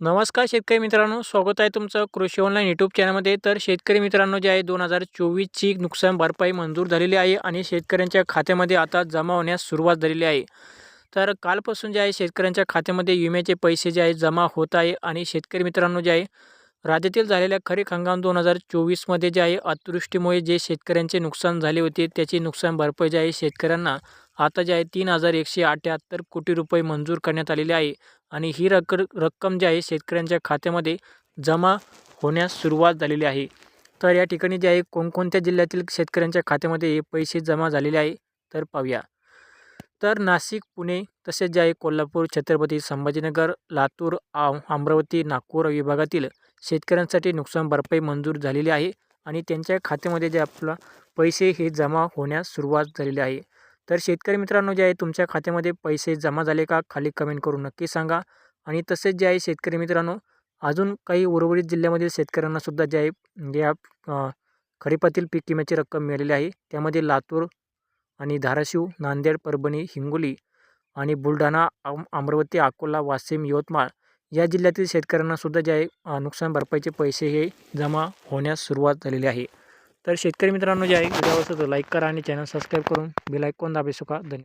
नमस्कार शेतकरी मित्रांनो स्वागत आहे तुमचं कृषी ऑनलाईन यूट्यूब चॅनलमध्ये तर शेतकरी मित्रांनो जे आहे दोन हजार चोवीसची नुकसान भरपाई मंजूर झालेली आहे आणि शेतकऱ्यांच्या खात्यामध्ये आता जमा होण्यास सुरुवात झालेली आहे. तर कालपासून जे आहे शेतकऱ्यांच्या खात्यामध्ये विम्याचे पैसे जे आहे जमा होत आहे आणि शेतकरी मित्रांनो जे आहे राज्यातील झालेल्या खरीप हंगाम दोन हजार चोवीसमध्ये जे आहे अतिवृष्टीमुळे जे शेतकऱ्यांचे नुकसान झाले होते त्याची नुकसान भरपाई जे आहे शेतकऱ्यांना आता जे आहे तीन हजार एकशे अठ्ठ्याहत्तर कोटी रुपये मंजूर करण्यात आलेले आहे. आणि ही रक्क रक्कम जी आहे शेतकऱ्यांच्या खात्यामध्ये जमा होण्यास सुरुवात झालेली आहे. तर या ठिकाणी जे आहे कोणकोणत्या जिल्ह्यातील शेतकऱ्यांच्या खात्यामध्ये हे पैसे जमा झालेले आहे तर पाहूया. तर नाशिक पुणे तसेच जे आहे कोल्हापूर छत्रपती संभाजीनगर लातूर आव अमरावती नागपूर विभागातील शेतकऱ्यांसाठी नुकसान भरपाई मंजूर झालेली आहे आणि त्यांच्या खात्यामध्ये जे आपला पैसे हे जमा होण्यास सुरुवात झालेली आहे. तर शेतकरी मित्रांनो जे आहे तुमच्या खात्यामध्ये पैसे जमा झाले का खाली कमेंट करून नक्की सांगा. आणि तसेच जे आहे शेतकरी मित्रांनो अजून काही उर्वरित जिल्ह्यामधील शेतकऱ्यांनासुद्धा जे आहे या खरीपातील पीक विम्याची रक्कम मिळालेली आहे. त्यामध्ये लातूर आणि धाराशिव नांदेड परभणी हिंगोली आणि बुलढाणा अमरावती अकोला वाशिम यवतमाळ या जिल्ह्यातील शेतकऱ्यांनासुद्धा जे आहे नुकसान भरपाईचे पैसे हे जमा होण्यास सुरुवात झालेली आहे. तर शेतकरी मित्रांनो जे आहे व्हिडिओ आवडतो लाईक करा आणि चॅनल सबस्क्राईब करून बेल आयकॉन दाबे सुका धन्यवाद.